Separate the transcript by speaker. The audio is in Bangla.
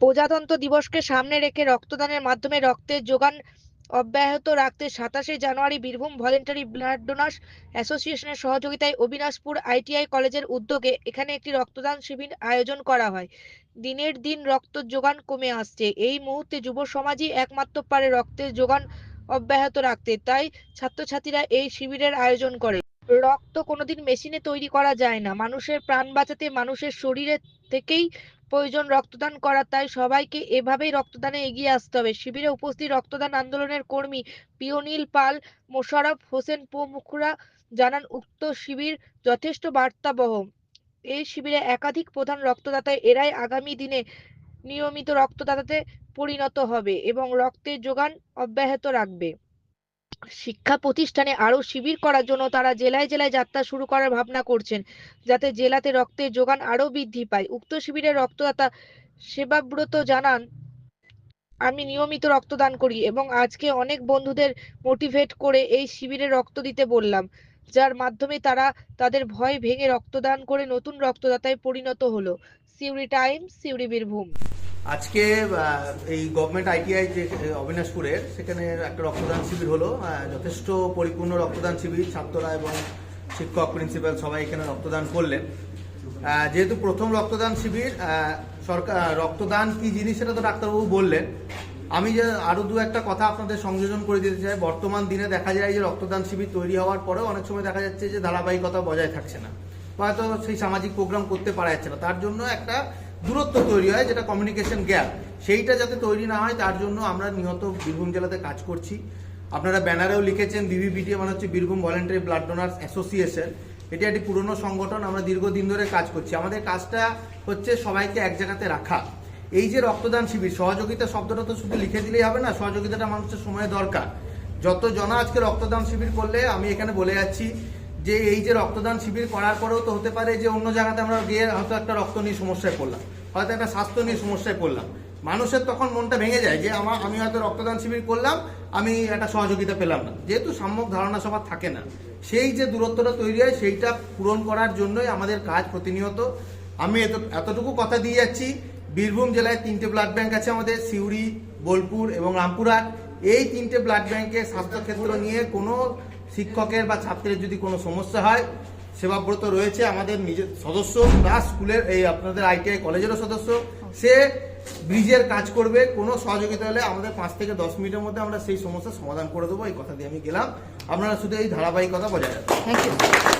Speaker 1: প্রজাতন্ত্র দিবসকে সামনে রেখে রক্তদানের মাধ্যমে রক্তের যোগান অব্যাহত রাখতে সাতাশে জানুয়ারি বীরভূম ভলেন্টারি ব্লাড ডোনার্স অ্যাসোসিয়েশনের সহযোগিতায় অবিনাশপুর আইটিআই কলেজের উদ্যোগে এখানে একটি রক্তদান শিবির আয়োজন করা হয়। দিনের দিন রক্ত যোগান কমে আসছে। এই মুহূর্তে যুব সমাজই একমাত্র পারে রক্তের যোগান অব্যাহত রাখতে। তাই ছাত্রছাত্রীরা এই শিবিরের আয়োজন করে। রক্ত কোনোদিন মেশিনে তৈরি করা যায় না। মানুষের প্রাণ বাঁচাতে মানুষের শরীরে থেকেই প্রয়োজন রক্তদান করা, তাই সবাইকে এভাবেই রক্তদানে এগিয়ে আসতে হবে। শিবিরে উপস্থিত রক্তদান আন্দোলনের কর্মী পিওনীল পাল মোশারফ হোসেন প্রমুখরা জানান, উক্ত শিবির যথেষ্ট বার্তাবহ। এই শিবিরে একাধিক প্রধান রক্তদাতা, এরাই আগামী দিনে নিয়মিত রক্তদাতাতে পরিণত হবে এবং রক্তের যোগান অব্যাহত রাখবে। শিক্ষা প্রতিষ্ঠানে আরও শিবির করার জন্য তারা জেলায় জেলায় যাত্রা শুরু করার ভাবনা করছেন, যাতে জেলাতে রক্তের যোগান আরও বৃদ্ধি পায়। উক্ত শিবিরের রক্তদাতা সেবাব্রত জানান, আমি নিয়মিত রক্তদান করি এবং আজকে অনেক বন্ধুদের মোটিভেট করে এই শিবিরে রক্ত দিতে বললাম, যার মাধ্যমে তারা তাদের ভয় ভেঙে রক্তদান করে নতুন রক্তদাতায় পরিণত হলো। সিউড়ি টাইম সিউড়ি বীরভূম।
Speaker 2: আজকে এই গভর্নমেন্ট আইটিআই যে অবিনাশপুরের সেখানে একটা রক্তদান শিবির হলো। যথেষ্ট পরিপূর্ণ রক্তদান শিবির, ছাত্ররা এবং শিক্ষক প্রিন্সিপাল সবাই এখানে রক্তদান করলেন। যেহেতু প্রথম রক্তদান শিবির সরকার রক্তদান কি জিনিস সেটা তো ডাক্তারবাবু বললেন। আমি যে আরও দু একটা কথা আপনাদের সংযোজন করে দিতে চাই। বর্তমান দিনে দেখা যায় যে রক্তদান শিবির তৈরি হওয়ার পরেও অনেক সময় দেখা যাচ্ছে যে ধারাবাহিকতা বজায় থাকছে না। হয়তো সেই সামাজিক প্রোগ্রাম করতে পারা যাচ্ছে না। তার জন্য একটা দূরত্ব তৈরি হয়, যেটা কমিউনিকেশন গ্যাপ সেইটা যাতে তৈরি না হয়, তার জন্য আমরা নিহত বীরভূম জেলাতে কাজ করছি। আপনারা ব্যানারেও লিখেছেন বিবিপিটি মানে হচ্ছে Birbhum voluntary blood donors association এটি একটি পুরনো সংগঠন, আমরা দীর্ঘদিন ধরে কাজ করছি। আমাদের কাজটা হচ্ছে সবাইকে এক জায়গাতে রাখা। এই যে রক্তদান শিবির, সহযোগিতা শব্দটা তো শুধু লিখে দিলেই হবে না, সহযোগিতাটা মানুষের সময় দরকার। যত জনা আজকে রক্তদান শিবির করলে, আমি এখানে বলে যাচ্ছি যে এই যে রক্তদান শিবির করার পরেও তো হতে পারে যে অন্য জায়গাতে আমরা গিয়ে হয়তো একটা রক্ত নিয়ে সমস্যায় পড়লাম, হয়তো একটা স্বাস্থ্য নিয়ে সমস্যায় পড়লাম। মানুষের তখন মনটা ভেঙে যায় যে আমার আমি হয়তো রক্তদান শিবির করলাম, আমি একটা সহযোগিতা পেলাম না। যেহেতু সাম্যক ধারণা সবার থাকে না, সেই যে দূরত্বটা তৈরি হয় সেইটা পূরণ করার জন্যই আমাদের কাজ প্রতিনিয়ত। আমি এত, এতটুকু কথা দিয়ে যাচ্ছি, বীরভূম জেলায় তিনটে ব্লাড ব্যাংক আছে আমাদের, সিউড়ি, বোলপুর এবং রামপুরহাট। এই তিনটে ব্লাড ব্যাংকে স্বাস্থ্যক্ষেত্র নিয়ে কোনো শিক্ষকের বা ছাত্রের যদি কোনো সমস্যা হয়, সেবাব্রত রয়েছে আমাদের নিজের সদস্য প্লাস স্কুলের এই আপনাদের আইটিআই কলেজেরও সদস্য। সে ব্রিজের কাজ করবে, কোনো সহযোগিতা হলে আমাদের পাঁচ থেকে দশ মিনিটের মধ্যে আমরা সেই সমস্যার সমাধান করে দেবো, এই কথা দিয়ে আমি গেলাম। আপনারা শুধু এই ধারাবাহিকতা বজায় রাখবেন
Speaker 1: থ্যাংক ইউ